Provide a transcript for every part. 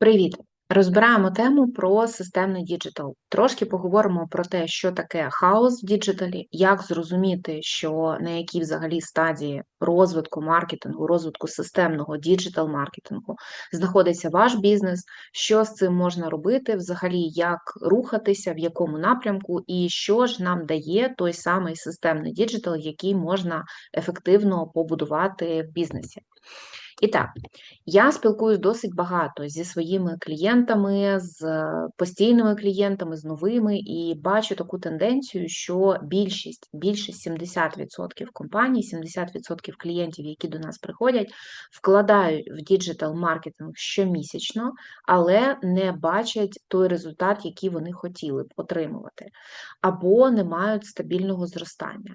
Привіт! Розбираємо тему про системний діджитал. Трошки поговоримо про те, що таке хаос в діджиталі, як зрозуміти, що на якій взагалі стадії розвитку маркетингу, розвитку системного діджитал-маркетингу знаходиться ваш бізнес, що з цим можна робити, взагалі, як рухатися, в якому напрямку, і що ж нам дає той самий системний діджитал, який можна ефективно побудувати в бізнесі. І так, я спілкуюсь досить багато зі своїми клієнтами, з постійними клієнтами, з новими, і бачу таку тенденцію, що більшість, більше 70% компаній, 70% клієнтів, які до нас приходять, вкладають в діджитал-маркетинг щомісячно, але не бачать той результат, який вони хотіли б отримувати, або не мають стабільного зростання.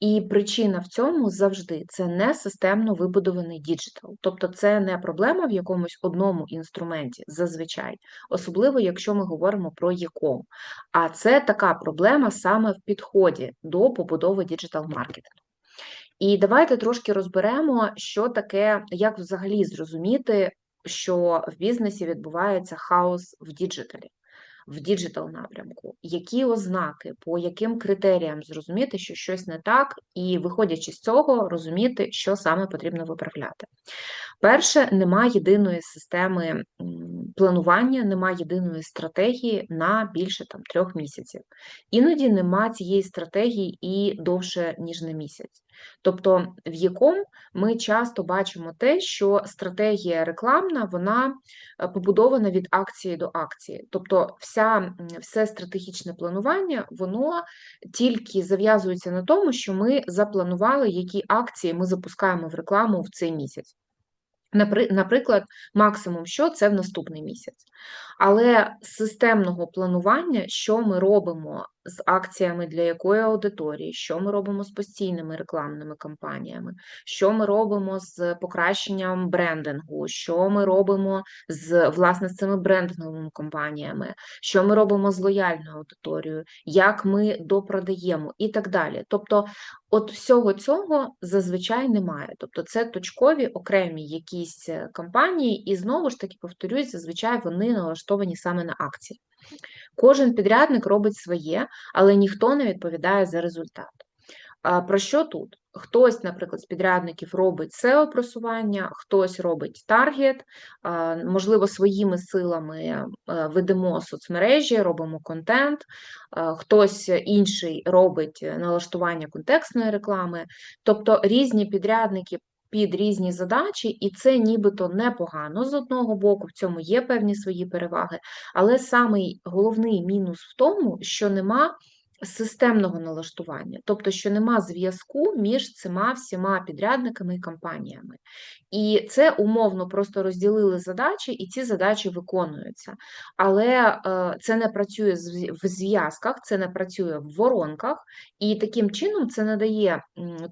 І причина в цьому завжди це не системно вибудований діджитал. Тобто це не проблема в якомусь одному інструменті, зазвичай, особливо якщо ми говоримо про якому. А це така проблема саме в підході до побудови діджитал-маркетингу. І давайте трошки розберемо, що таке, як взагалі зрозуміти, що в бізнесі відбувається хаос в діджиталі в діджитал напрямку, які ознаки, по яким критеріям зрозуміти, що щось не так, і, виходячи з цього, розуміти, що саме потрібно виправляти. Перше, немає єдиної системи планування, немає єдиної стратегії на більше там трьох місяців. Іноді нема цієї стратегії і довше, ніж на місяць. Тобто, в якому ми часто бачимо те, що стратегія рекламна вона е, побудована від акції до акції. Тобто, вся, все стратегічне планування, воно тільки зав'язується на тому, що ми запланували, які акції ми запускаємо в рекламу в цей місяць. Наприклад, максимум що це в наступний місяць. Але системного планування, що ми робимо з акціями для якої аудиторії, що ми робимо з постійними рекламними кампаніями, що ми робимо з покращенням брендингу, що ми робимо з власне з цими брендинговими компаніями, що ми робимо з лояльною аудиторією, як ми допродаємо і так далі. Тобто, от всього цього зазвичай немає. Тобто, це точкові окремі якісь е, кампанії, і знову ж таки повторюсь, зазвичай вони налаштовані саме на акції. Кожен підрядник робить своє, але ніхто не відповідає за результат. Про що тут? Хтось, наприклад, з підрядників робить SEO-просування, хтось робить таргет, можливо, своїми силами ведемо соцмережі, робимо контент, хтось інший робить налаштування контекстної реклами. Тобто різні підрядники під різні задачі, і це нібито непогано з одного боку, в цьому є певні свої переваги, але самий головний мінус в тому, що нема системного налаштування, тобто, що нема зв'язку між цими всіма підрядниками і компаніями. І це умовно просто розділили задачі, і ці задачі виконуються. Але е, це не працює в зв'язках, це не працює в воронках, і таким чином це надає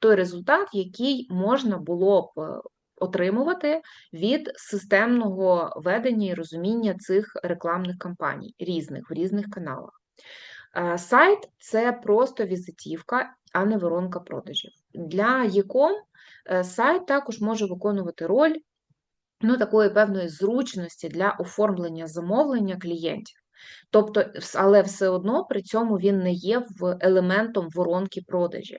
той результат, який можна було б. Е, отримувати від системного ведення і розуміння цих рекламних кампаній різних в різних каналах. Е, сайт це просто візитівка, а не воронка продажів. Для ЯКОМ е, сайт також може виконувати роль ну, такої певної зручності для оформлення замовлення клієнтів. Тобто, але все одно при цьому він не є елементом воронки продажів.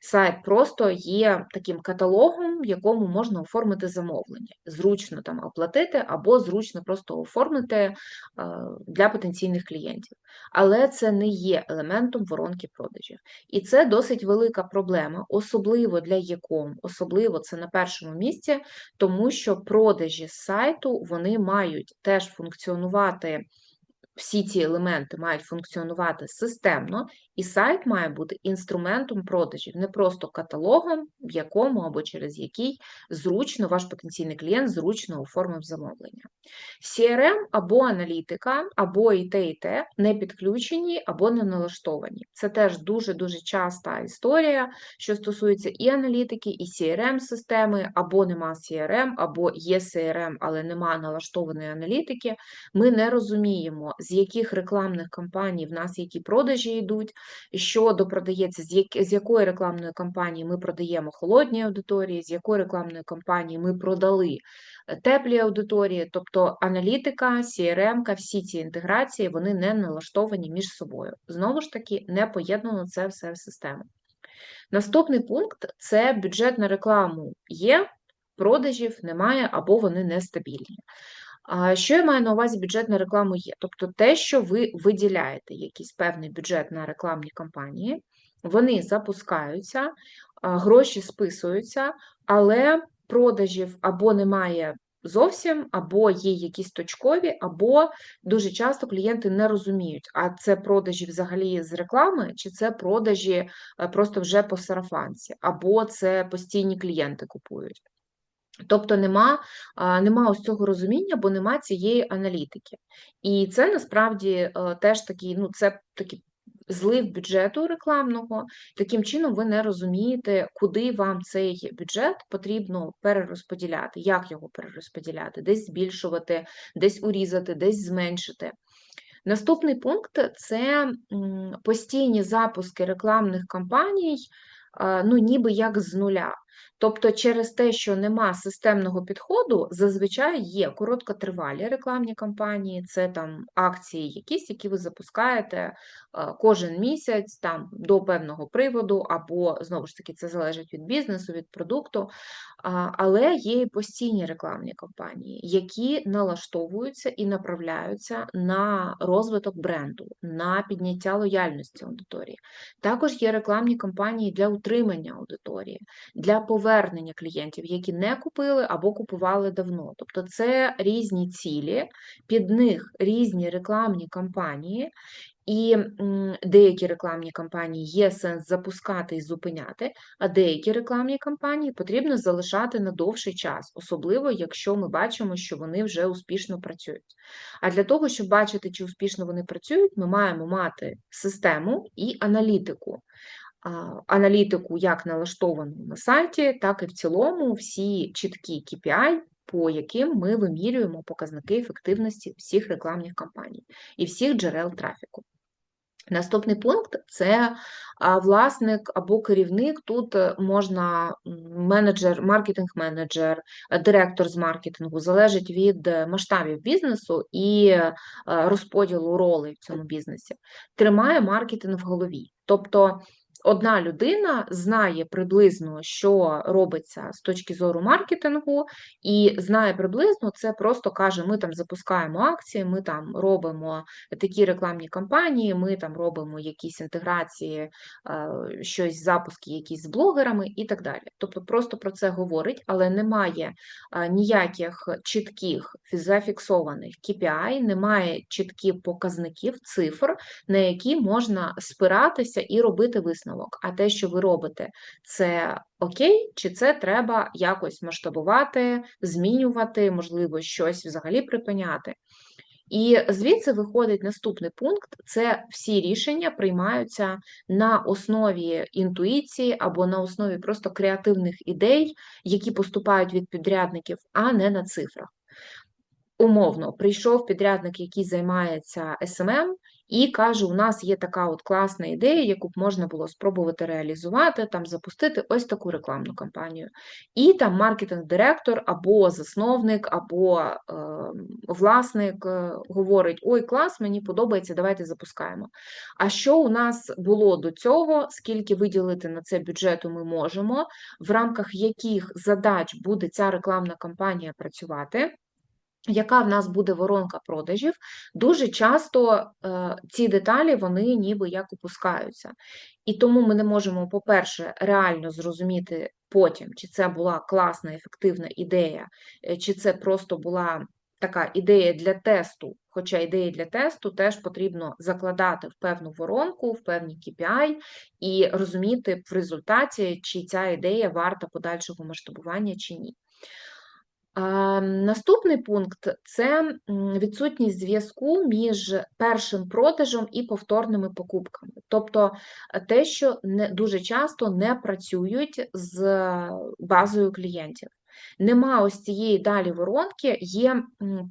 Сайт просто є таким каталогом, в якому можна оформити замовлення. Зручно там оплатити, або зручно просто оформити е, для потенційних клієнтів. Але це не є елементом воронки продажів. І це досить велика проблема, особливо для яком, особливо це на першому місці, тому що продажі з сайту вони мають теж функціонувати всі ці елементи мають функціонувати системно, і сайт має бути інструментом продажів, не просто каталогом, в якому або через який зручно ваш потенційний клієнт зручно оформив замовлення. CRM або аналітика, або і те, і те не підключені або не налаштовані. Це теж дуже-дуже часта історія, що стосується і аналітики, і CRM-системи, або нема CRM, або є CRM, але нема налаштованої аналітики. Ми не розуміємо з яких рекламних кампаній в нас які продажі йдуть, що допродається, з, як, з якої рекламної кампанії ми продаємо холодні аудиторії, з якої рекламної кампанії ми продали е, теплі аудиторії, тобто аналітика, CRM, всі ці інтеграції, вони не налаштовані між собою. Знову ж таки, не поєднано це все в систему. Наступний пункт це бюджет на рекламу є, продажів немає або вони нестабільні. Що я маю на увазі бюджет на рекламу є? Тобто те, що ви виділяєте якийсь певний бюджет на рекламні кампанії, вони запускаються, гроші списуються, але продажів або немає зовсім, або є якісь точкові, або дуже часто клієнти не розуміють, а це продажі взагалі з реклами, чи це продажі е, просто вже по сарафанці, або це постійні клієнти купують. Тобто нема нема ось цього розуміння, бо нема цієї аналітики. І це насправді е, теж такий, ну, це такий злив бюджету рекламного. Таким чином, ви не розумієте, куди вам цей бюджет потрібно перерозподіляти, як його перерозподіляти, десь збільшувати, десь урізати, десь зменшити. Наступний пункт це постійні запуски рекламних кампаній, ну, ніби як з нуля. Тобто, через те, що нема системного підходу, зазвичай є короткотривалі рекламні кампанії, це там акції, якісь, які ви запускаєте е, кожен місяць там до певного приводу, або знову ж таки це залежить від бізнесу, від продукту. Але є і постійні рекламні кампанії, які налаштовуються і направляються на розвиток бренду, на підняття лояльності аудиторії. Також є рекламні кампанії для утримання аудиторії. для повернення клієнтів, які не купили або купували давно. Тобто це різні цілі, під них різні рекламні кампанії, і деякі рекламні кампанії є сенс запускати і зупиняти, а деякі рекламні кампанії потрібно залишати на довший час, особливо якщо ми бачимо, що вони вже успішно працюють. А для того, щоб бачити, чи успішно вони працюють, ми маємо мати систему і аналітику аналітику як налаштовану на сайті, так і в цілому всі чіткі KPI, по яким ми вимірюємо показники ефективності всіх рекламних кампаній і всіх джерел трафіку. Наступний пункт це власник або керівник. Тут е, можна менеджер, маркетинг-менеджер, директор з маркетингу, залежить від масштабів бізнесу і е, розподілу ролей в цьому бізнесі. Тримає маркетинг в голові. Тобто одна людина знає приблизно, що робиться з точки зору маркетингу, і знає приблизно, це просто каже: ми там запускаємо акції, ми там робимо такі рекламні кампанії, ми там робимо якісь інтеграції, е, щось запуски, якісь з блогерами і так далі. Тобто просто про це говорить, але немає е, ніяких чітких зафіксованих KPI, немає чітких показників, цифр, на які можна спиратися і робити висновки висновок. А те, що ви робите, це окей, чи це треба якось масштабувати, змінювати, можливо, щось взагалі припиняти. І звідси виходить наступний пункт: це всі рішення приймаються на основі інтуїції або на основі просто креативних ідей, які поступають від підрядників, а не на цифрах. Умовно, прийшов підрядник, який займається СММ, і каже: у нас є така от класна ідея, яку б можна було спробувати реалізувати, там запустити ось таку рекламну кампанію. І там маркетинг-директор або засновник, або е, власник говорить: Ой, клас, мені подобається, давайте запускаємо. А що у нас було до цього? Скільки виділити на це бюджету ми можемо, в рамках яких задач буде ця рекламна кампанія працювати? Яка в нас буде воронка продажів, дуже часто е, ці деталі вони ніби як опускаються. І тому ми не можемо, по-перше, реально зрозуміти потім, чи це була класна, ефективна ідея, е, чи це просто була така ідея для тесту. Хоча ідеї для тесту теж потрібно закладати в певну воронку, в певні KPI і розуміти в результаті, чи ця ідея варта подальшого масштабування чи ні. Наступний пункт це відсутність зв'язку між першим продажем і повторними покупками. Тобто е, те, що не дуже часто не працюють з базою клієнтів. Нема ось цієї далі воронки, є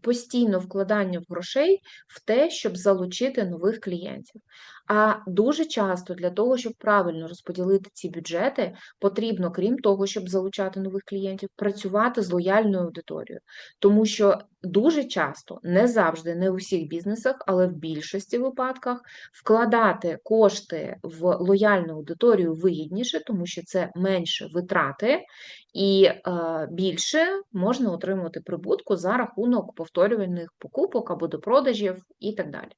постійно вкладання в грошей в те, щоб залучити нових клієнтів. А дуже часто для того, щоб правильно розподілити ці бюджети, потрібно, крім того, щоб залучати нових клієнтів, працювати з лояльною аудиторією. Тому що дуже часто, не завжди, не у всіх бізнесах, але в більшості випадках вкладати кошти в лояльну аудиторію вигідніше, тому що це менше витрати і е, більше можна отримати прибутку за рахунок повторювальних покупок або допродажів і так далі.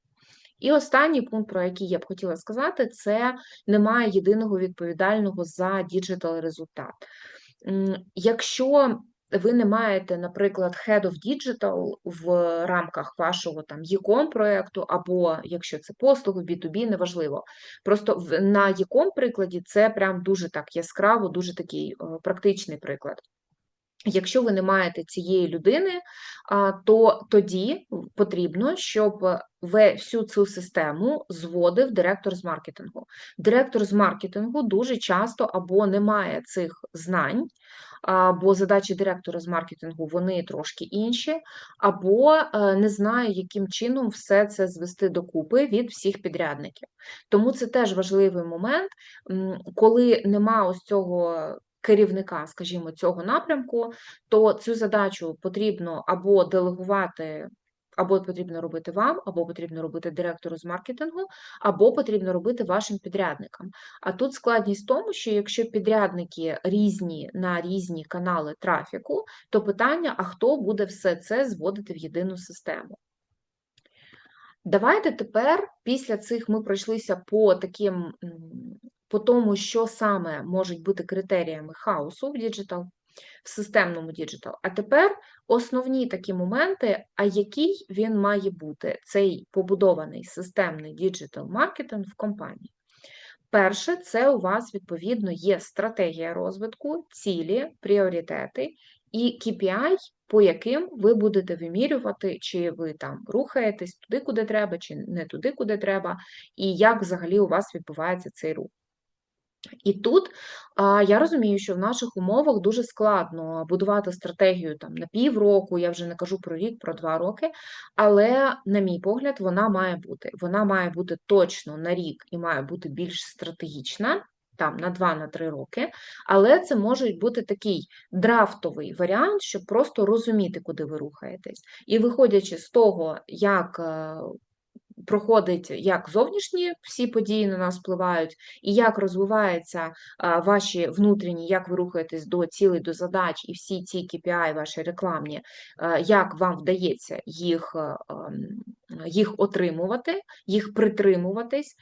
І останній пункт, про який я б хотіла сказати, це немає єдиного відповідального за діджитал результат. Якщо ви не маєте, наприклад, Head of Digital в рамках вашого там e-com проєкту, або якщо це послуги, B2B, неважливо. Просто на e-com прикладі це прям дуже так яскраво, дуже такий е, практичний приклад. Якщо ви не маєте цієї людини, то тоді потрібно, щоб всю цю систему зводив директор з маркетингу. Директор з маркетингу дуже часто або не має цих знань, бо задачі директора з маркетингу вони трошки інші, або е, не знає, яким чином все це звести докупи від всіх підрядників. Тому це теж важливий момент, коли нема ось цього керівника, скажімо, цього напрямку, то цю задачу потрібно або делегувати. Або потрібно робити вам, або потрібно робити директору з маркетингу, або потрібно робити вашим підрядникам. А тут складність в тому, що якщо підрядники різні на різні канали трафіку, то питання: а хто буде все це зводити в єдину систему? Давайте тепер, після цих ми пройшлися по таким по тому, що саме можуть бути критеріями хаосу в діджитал, в системному діджитал. А тепер основні такі моменти, а який він має бути, цей побудований системний діджитал маркетинг в компанії. Перше, це у вас, відповідно, є стратегія розвитку, цілі, пріоритети і KPI, по яким ви будете вимірювати, чи ви там рухаєтесь туди, куди треба, чи не туди, куди треба, і як взагалі у вас відбувається цей рух. І тут я розумію, що в наших умовах дуже складно будувати стратегію там на півроку, я вже не кажу про рік, про два роки, але, на мій погляд, вона має бути. Вона має бути точно на рік і має бути більш стратегічна. Там на 2-3 роки, але це може бути такий драфтовий варіант, щоб просто розуміти, куди ви рухаєтесь. І виходячи з того, як е, проходить як зовнішні всі події на нас впливають, і як розвиваються ваші внутрішні, як ви рухаєтесь до цілей, до задач, і всі ці KPI ваші рекламні, як вам вдається їх ем, їх отримувати, їх притримуватись.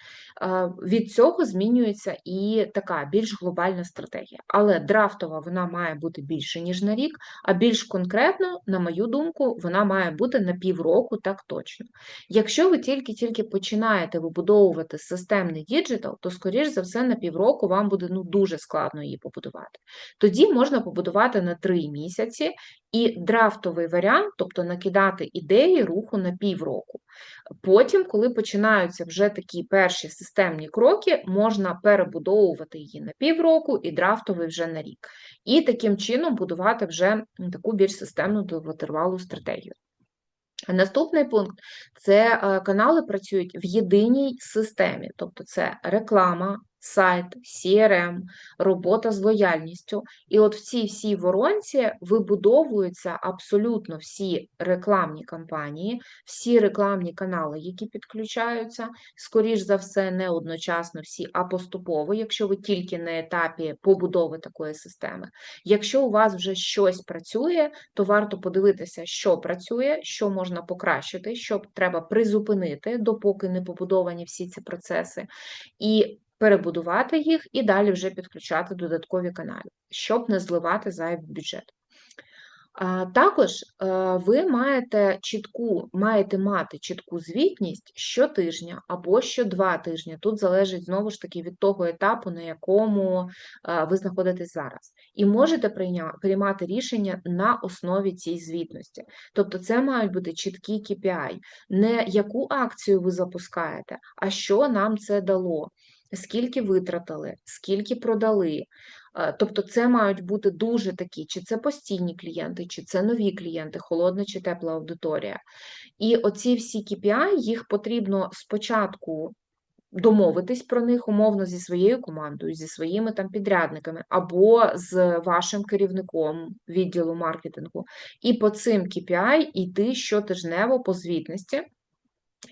Від цього змінюється і така більш глобальна стратегія. Але драфтова вона має бути більше, ніж на рік, а більш конкретно, на мою думку, вона має бути на півроку, так точно. Якщо ви тільки-тільки починаєте вибудовувати системний діджитал, то, скоріш за все, на півроку вам буде ну, дуже складно її побудувати. Тоді можна побудувати на три місяці і драфтовий варіант, тобто накидати ідеї руху на півроку. Потім, коли починаються вже такі перші системні кроки, можна перебудовувати її на півроку і драфтовий вже на рік. І таким чином будувати вже таку більш системну довготривалу стратегію. Наступний пункт це е, канали працюють в єдиній системі, тобто це реклама, сайт, CRM, робота з лояльністю. І от в цій всій воронці вибудовуються абсолютно всі рекламні кампанії, всі рекламні канали, які підключаються, скоріш за все, не одночасно всі, а поступово, якщо ви тільки на етапі побудови такої системи. Якщо у вас вже щось працює, то варто подивитися, що працює, що можна покращити, що треба призупинити, допоки не побудовані всі ці процеси. І перебудувати їх і далі вже підключати додаткові канали, щоб не зливати зайвий бюджет. Також е, ви маєте чітку, маєте мати чітку звітність щотижня або щодва тижні. Тут залежить знову ж таки від того етапу, на якому е, ви знаходитесь зараз. І можете приймати рішення на основі цієї звітності. Тобто, це мають бути чіткі KPI. не яку акцію ви запускаєте, а що нам це дало скільки витратили, скільки продали. Е, тобто це мають бути дуже такі, чи це постійні клієнти, чи це нові клієнти, холодна чи тепла аудиторія. І оці всі KPI, їх потрібно спочатку домовитись про них умовно зі своєю командою, зі своїми там підрядниками, або з вашим керівником відділу маркетингу, і по цим KPI йти щотижнево по звітності.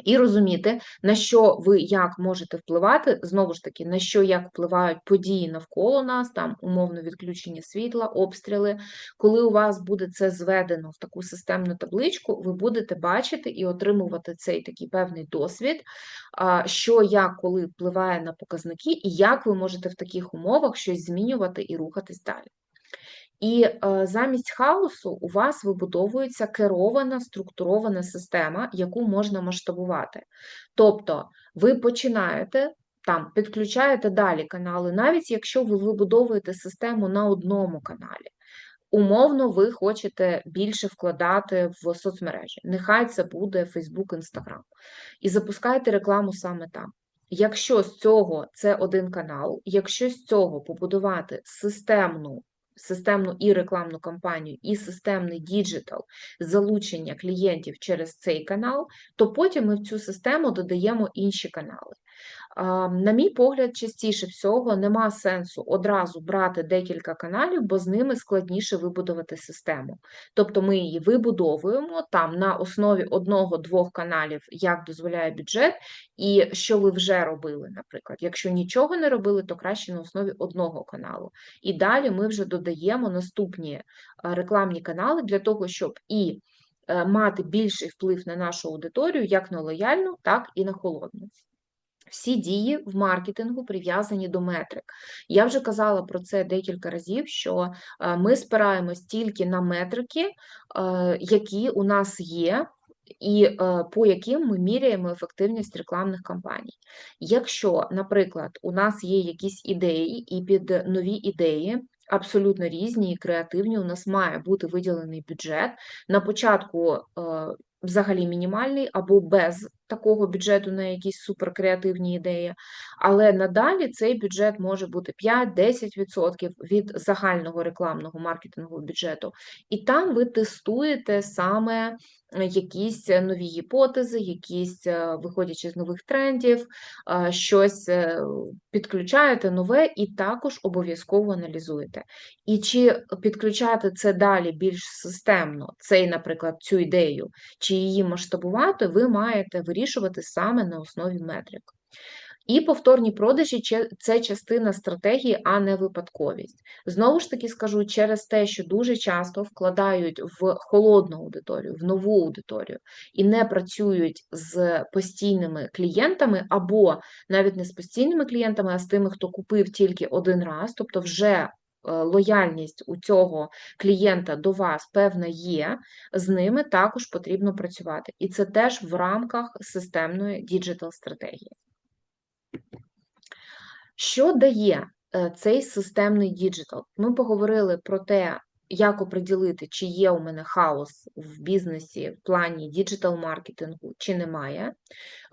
І розуміти, на що ви як можете впливати, знову ж таки, на що як впливають події навколо нас, там умовно відключення світла, обстріли. Коли у вас буде це зведено в таку системну табличку, ви будете бачити і отримувати цей такий певний досвід, що як коли впливає на показники, і як ви можете в таких умовах щось змінювати і рухатись далі. І е, замість хаосу у вас вибудовується керована структурована система, яку можна масштабувати. Тобто ви починаєте там, підключаєте далі канали, навіть якщо ви вибудовуєте систему на одному каналі. Умовно, ви хочете більше вкладати в соцмережі. Нехай це буде Facebook, Instagram. І запускаєте рекламу саме там. Якщо з цього це один канал, якщо з цього побудувати системну системну і рекламну кампанію, і системний діджитал залучення клієнтів через цей канал, то потім ми в цю систему додаємо інші канали. На мій погляд, частіше всього нема сенсу одразу брати декілька каналів, бо з ними складніше вибудувати систему. Тобто ми її вибудовуємо там на основі одного-двох каналів, як дозволяє бюджет, і що ви вже робили, наприклад. Якщо нічого не робили, то краще на основі одного каналу. І далі ми вже додаємо наступні рекламні канали для того, щоб і е, мати більший вплив на нашу аудиторію, як на лояльну, так і на холодну. Всі дії в маркетингу прив'язані до метрик. Я вже казала про це декілька разів, що е, ми спираємось тільки на метрики, е, які у нас є, і е, по яким ми міряємо ефективність рекламних кампаній. Якщо, наприклад, у нас є якісь ідеї, і під нові ідеї. Абсолютно різні і креативні, у нас має бути виділений бюджет. На початку взагалі мінімальний або без такого бюджету на якісь суперкреативні ідеї. Але надалі цей бюджет може бути 5-10% від загального рекламного маркетингового бюджету. І там ви тестуєте саме якісь нові гіпотези, якісь, е, виходячи з нових трендів, е, щось е, підключаєте нове і також обов'язково аналізуєте. І чи підключати це далі більш системно, цей, наприклад, цю ідею, чи її масштабувати, ви маєте вирішувати саме на основі метрик. І повторні продажі це частина стратегії, а не випадковість. Знову ж таки скажу, через те, що дуже часто вкладають в холодну аудиторію, в нову аудиторію і не працюють з постійними клієнтами, або навіть не з постійними клієнтами, а з тими, хто купив тільки один раз, тобто вже. Е, лояльність у цього клієнта до вас певна є, з ними також потрібно працювати. І це теж в рамках системної діджитал стратегії. Що дає е, цей системний діджитал? Ми поговорили про те, як оприділити, чи є у мене хаос в бізнесі в плані діджитал-маркетингу, чи немає.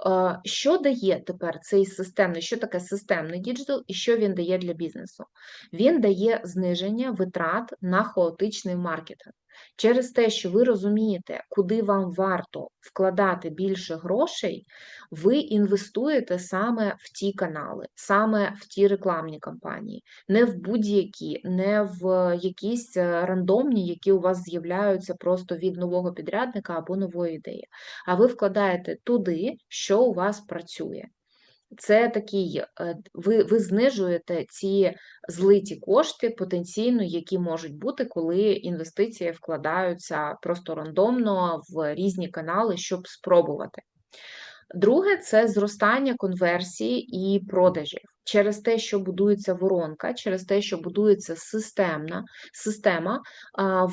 Е, що дає тепер цей системний, що таке системний діджитал і що він дає для бізнесу? Він дає зниження витрат на хаотичний маркетинг. Через те, що ви розумієте, куди вам варто вкладати більше грошей, ви інвестуєте саме в ті канали, саме в ті рекламні кампанії, не в будь-які, не в якісь е, рандомні, які у вас з'являються просто від нового підрядника або нової ідеї. А ви вкладаєте туди, що у вас працює. Це такий, е, ви ви знижуєте ці злиті кошти потенційно, які можуть бути, коли інвестиції вкладаються просто рандомно в різні канали, щоб спробувати. Друге це зростання конверсії і продажів через те, що будується воронка, через те, що будується системна система,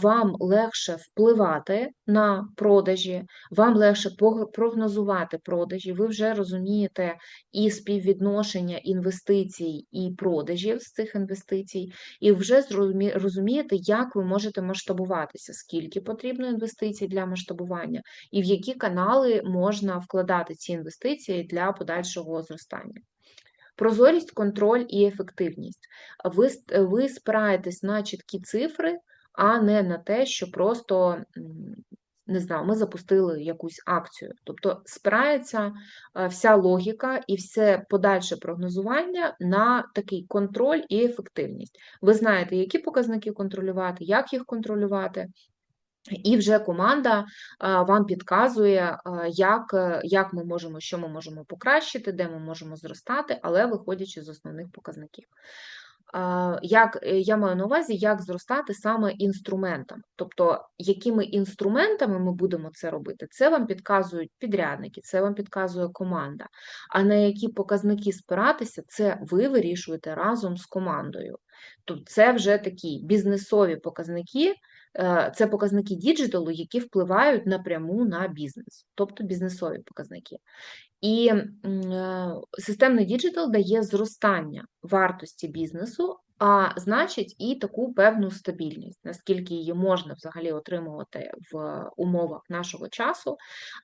вам легше впливати на продажі, вам легше прогнозувати продажі, ви вже розумієте і співвідношення інвестицій і продажів з цих інвестицій, і вже розумієте, як ви можете масштабуватися, скільки потрібно інвестицій для масштабування, і в які канали можна вкладати ці інвестиції для подальшого зростання. Прозорість, контроль і ефективність. Ви ви спираєтесь на чіткі цифри, а не на те, що просто не знаю, ми запустили якусь акцію. Тобто спирається е, вся логіка і все подальше прогнозування на такий контроль і ефективність. Ви знаєте, які показники контролювати, як їх контролювати. І вже команда вам підказує, як як ми можемо, що ми можемо покращити, де ми можемо зростати, але виходячи з основних показників. Як е, я маю на увазі, як зростати саме інструментом, тобто, якими інструментами ми будемо це робити, це вам підказують підрядники, це вам підказує команда. А на які показники спиратися, це ви вирішуєте разом з командою. Тобто це вже такі бізнесові показники, Е, це показники діджиталу, які впливають напряму на бізнес, тобто бізнесові показники. І е, системний діджитал дає зростання вартості бізнесу, а значить, і таку певну стабільність, наскільки її можна взагалі отримувати в умовах нашого часу.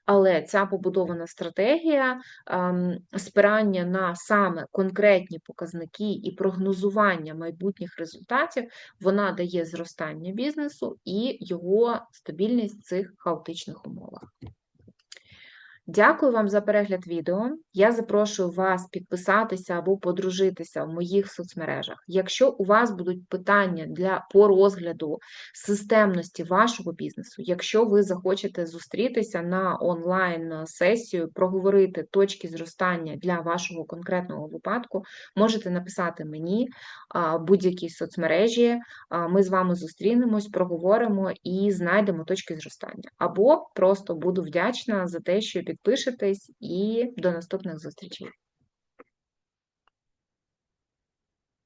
Але ця побудована стратегія ем, спирання на саме конкретні показники і прогнозування майбутніх результатів, вона дає зростання бізнесу і його стабільність в цих хаотичних умовах. Дякую вам за перегляд відео. Я запрошую вас підписатися або подружитися в моїх соцмережах. Якщо у вас будуть питання для по розгляду системності вашого бізнесу, якщо ви захочете зустрітися на онлайн-сесію, проговорити точки зростання для вашого конкретного випадку, можете написати мені будь-якій соцмережі. Ми з вами зустрінемось, проговоримо і знайдемо точки зростання. Або просто буду вдячна за те, що підпишетесь, і до наступних зустрічей.